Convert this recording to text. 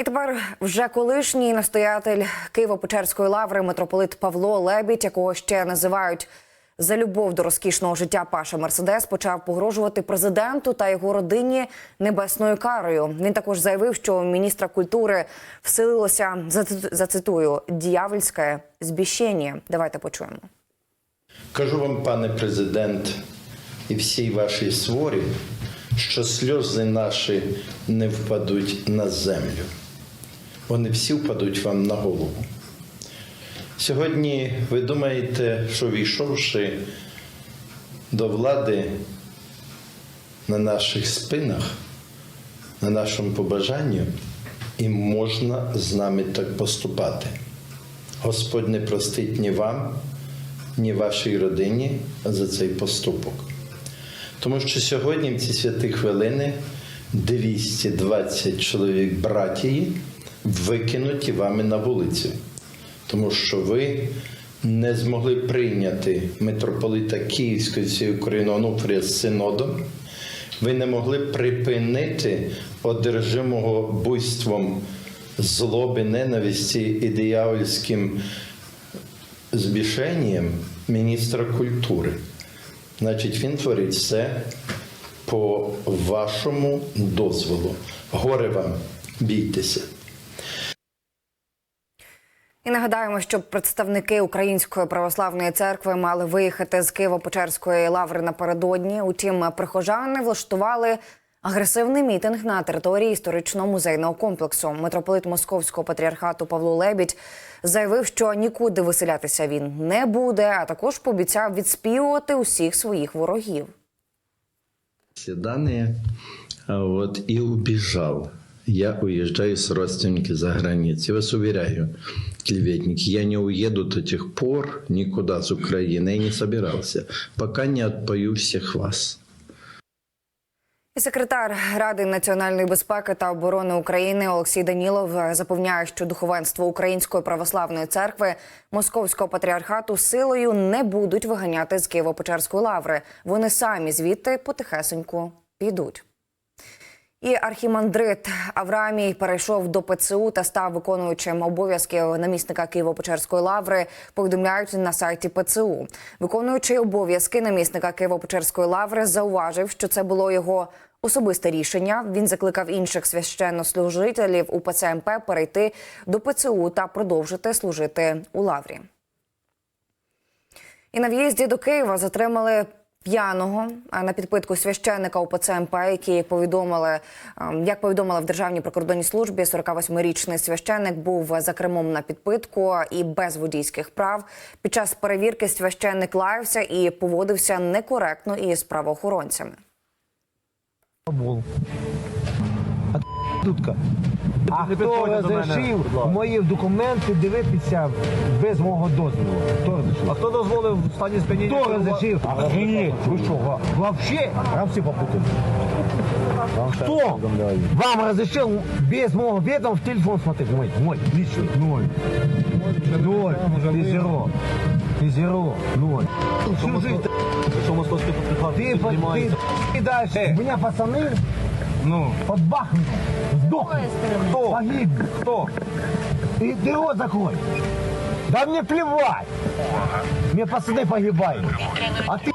І тепер вже колишній настоятель Києво-Печерської лаври митрополит Павло Лебідь, якого ще називають за любов до розкішного життя Паша Мерседес, почав погрожувати президенту та його родині небесною карою. Він також заявив, що міністра культури вселилося зац- зацитую діявольське збіщення. Давайте почуємо. Кажу вам, пане президент, і всій вашій сворі, що сльози наші не впадуть на землю. Вони всі впадуть вам на голову. Сьогодні ви думаєте, що війшовши до влади на наших спинах, на нашому побажанню, і можна з нами так поступати. Господь не простить ні вам, ні вашій родині за цей поступок. Тому що сьогодні, в ці святі хвилини, 220 чоловік братії викинуті вами на вулицю, тому що ви не змогли прийняти митрополита Київської всієї України Онуфрія з синодом. Ви не могли припинити одержимого буйством злоби, ненависті і диявольським збішенням міністра культури. Значить, він творить все по вашому дозволу. Горе вам, бійтеся. І нагадаємо, що представники Української православної церкви мали виїхати з Києво-Печерської лаври напередодні. Утім, прихожани влаштували агресивний мітинг на території історичного музейного комплексу. Митрополит Московського патріархату Павло Лебідь заявив, що нікуди виселятися він не буде, а також пообіцяв відспівувати усіх своїх ворогів. А вот, и убежал. Я уезжаю с родственники за границу. Я вас уверяю, клеветники, я не уеду до тех пор никуда с Украины. Я не собирался, пока не отпою всех вас. Секретар Ради національної безпеки та оборони України Олексій Данілов запевняє, що духовенство Української православної церкви Московського патріархату силою не будуть виганяти з Києво-Печерської лаври. Вони самі звідти потихесеньку підуть. І архімандрит Авраамій перейшов до ПЦУ та став виконуючим обов'язки намісника Києво-Печерської лаври. Повідомляють на сайті ПЦУ. Виконуючий обов'язки намісника Києво-Печерської лаври зауважив, що це було його особисте рішення. Він закликав інших священнослужителів у ПЦМП перейти до ПЦУ та продовжити служити у лаврі. І на в'їзді до Києва затримали п'яного на підпитку священника УПЦ МП, які повідомили, ем, як повідомили в Державній прикордонній службі, 48-річний священник був за кермом на підпитку і без водійських прав. Під час перевірки священник лаявся і поводився некоректно із правоохоронцями. Дудка. А не хто підходьте до мене, розрішив будь ласка. мої документи дивитися без мого дозволу? Хто розрішив? А хто дозволив в стані сп'яніння? Хто керувати? розрішив? Охренеть, ви що, ва- вообще? Вам все попутали. Кто вам разрешил без моего ведома в телефон смотреть? Мой, мой, личный, ноль. Ноль, ты зеро. Ты зеро, ноль. Всю жизнь Якщо московський патріархат ты, по- ты, піднімається. ты дальше. У меня пацаны ну. под Бахмутом сдохли. Кто? Погибли. Кто? И ты рот закрой. Да мне плевать. Мне пацаны погибают. А ты